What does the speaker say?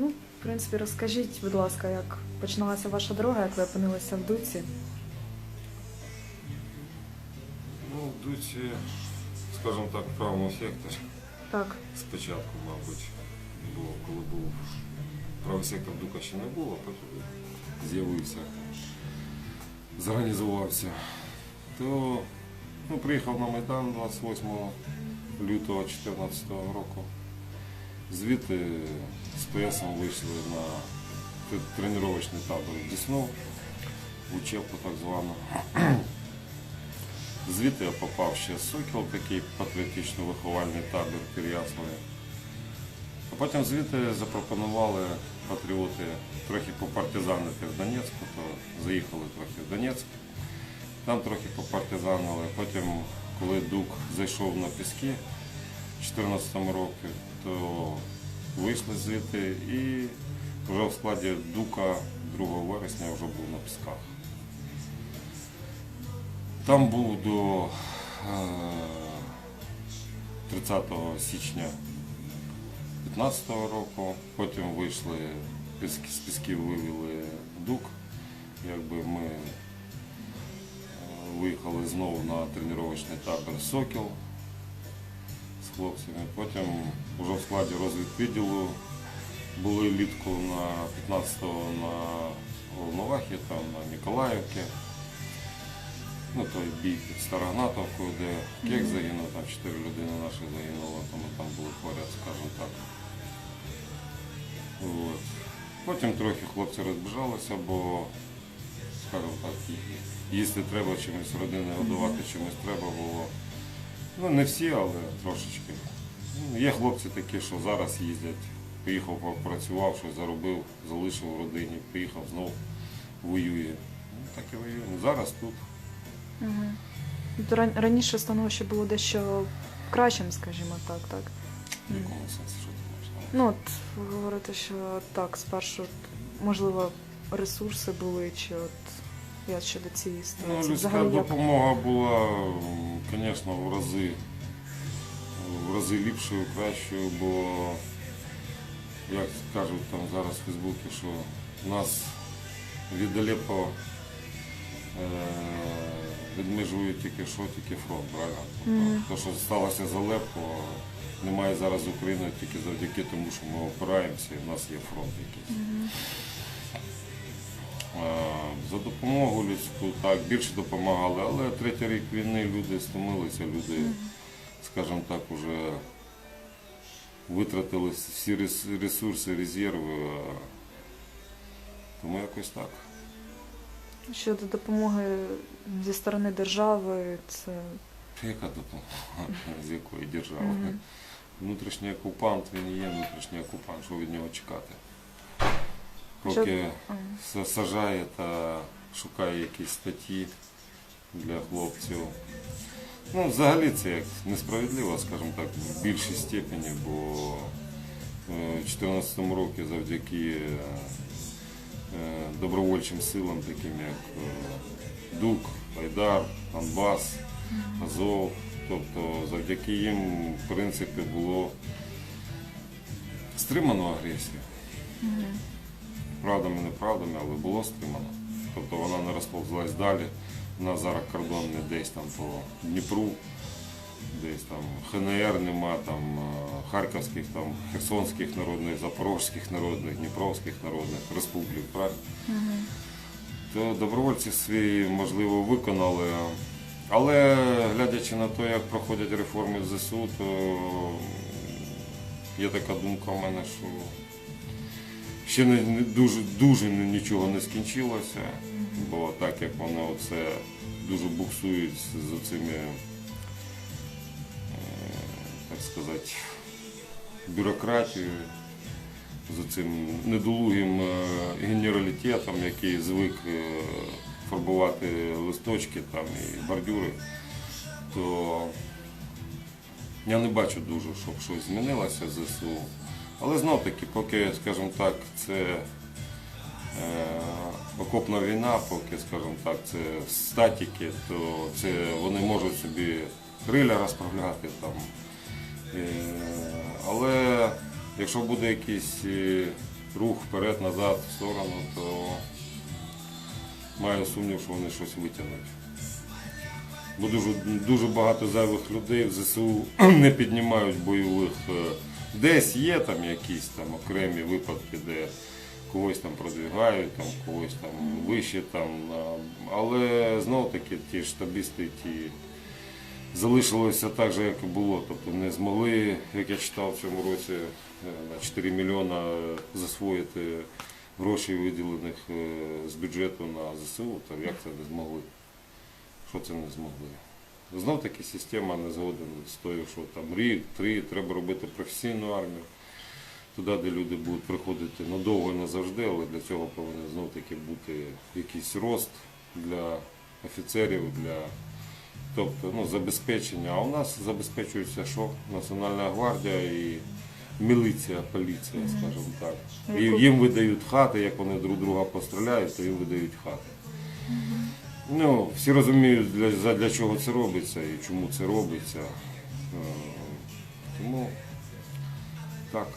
Ну, в принципі, розкажіть, будь ласка, як починалася ваша дорога, як ви опинилися в Дуці? Ну, в Дуці, скажімо так, в правому секторі. Так. Спочатку, мабуть, було, коли був правий сектор Дука ще не було, потім з'явився, зорганізувався. То ну, приїхав на Майдан 28 лютого 2014 року. Звідти з ПСом вийшли на тр- тренувальний табор в Дісну, в учебку так звану. Звідти я попав ще Сокіл, такий патріотично-виховальний табір в А потім звідти запропонували патріоти трохи попартизанити в Донецьку, то заїхали трохи в Донецьк. Там трохи попартизанили. Потім, коли Дук зайшов на піски в 2014 році, то вийшли звідти і вже в складі Дука 2 вересня вже був на пісках. Там був до е, 30 січня 2015 року, потім вийшли з пісків вивели дук. Якби ми е, виїхали знову на тренувальний табір Сокіл з хлопцями. Потім вже в складі розвідвідділу були літку на 15-го на Волновахі, там на Ніколаївці. Ну, той бій під Старогнатовкою, де кек загинув, там чотири людини наші загинуло, тому там були поряд, скажімо так. От. Потім трохи хлопці розбіжалися, бо, скажімо так, їсти треба чимось, родини годувати чимось треба було. Ну, не всі, але трошечки. Ну, Є хлопці такі, що зараз їздять. Поїхав, попрацював, щось заробив, залишив в родині, поїхав знову воює. Ну, так і воює. Ну, Зараз тут. Угу. Раніше становище було дещо кращим, скажімо так, так. В якому сенсі, що ти маєш на увазі? Ну, от ви говорите, що так, спершу, можливо, ресурси були, чи от я щодо цієї Ну, людська Взагалі, як допомога була, звісно, в рази, в рази ліпшою, кращою, бо, як кажуть там зараз в Фейсбуці, що нас від Алеппо е, відмежує тільки що, тільки фронт, правильно? Мгм. Те, що сталося з Алеппо, немає зараз України тільки завдяки тому, що ми опираємося і в нас є фронт якийсь. Мгм. Е, За допомогу людську так більше допомагали, але третій рік війни люди стомилися, люди, скажімо так, вже витратили всі ресурси, резерви. е, Тому якось так. Щодо допомоги зі сторони держави, це Яка допомога? З якої держави? Внутрішній окупант, він і є внутрішній окупант, що від нього чекати? Поки сажає та шукає якісь статті для хлопців. Ну, взагалі це як несправедливо, скажімо так, в більшій степені, бо е, в 2014 році завдяки е, е, добровольчим силам, таким як Дук, Айдар, Донбас, Азов, тобто завдяки їм, в принципі, було стримано агресію. Правдами, неправдами, але було стримано. Тобто вона не розповзлась далі. У нас зараз кордон не десь там по Дніпру, десь там ХНР нема, там е, Харківських, там Херсонських народних, Запорозьких народних, Дніпровських народних республік, правильно? Мгм. То добровольці свої, можливо, виконали. Але глядячи на те, як проходять реформи в ЗСУ, то є така думка в мене, що ще не, дуже, дуже нічого не скінчилося, бо так як вони оце дуже буксують з цими, е, так сказати, бюрократією, з цим недолугим е, генералітетом, який звик е, фарбувати листочки там, і бордюри, то я не бачу дуже, щоб щось змінилося ЗСУ. Але знов таки, поки, скажімо так, це е, окопна війна, поки, скажімо так, це статіки, то це вони можуть собі криля розправляти там. Е, але якщо буде якийсь е, рух вперед-назад, в сторону, то маю сумнів, що вони щось витягнуть. Бо дуже, дуже багато зайвих людей в ЗСУ не піднімають бойових. Десь є там якісь там окремі випадки, де когось там продвигають, там когось там вище там. Але знов таки ті штабісти, ті залишилося так же, як і було. Тобто не змогли, як я читав в цьому році, е, на 4 мільйона засвоїти грошей, виділених е, з бюджету на ЗСУ, то як це не змогли? Що це не змогли? Знов таки система не згоден з тою, що там рік, три, треба робити професійну армію, туди, де люди будуть приходити надовго і назавжди, але для цього повинен знов таки бути якийсь рост для офіцерів, для тобто, ну, забезпечення. А у нас забезпечується що? Національна гвардія і міліція, поліція, скажімо так. І їм видають хати, як вони друг друга постріляють, то їм видають хати. Ну, всі розуміють, для, для чого це робиться і чому це робиться. Е, Тому так.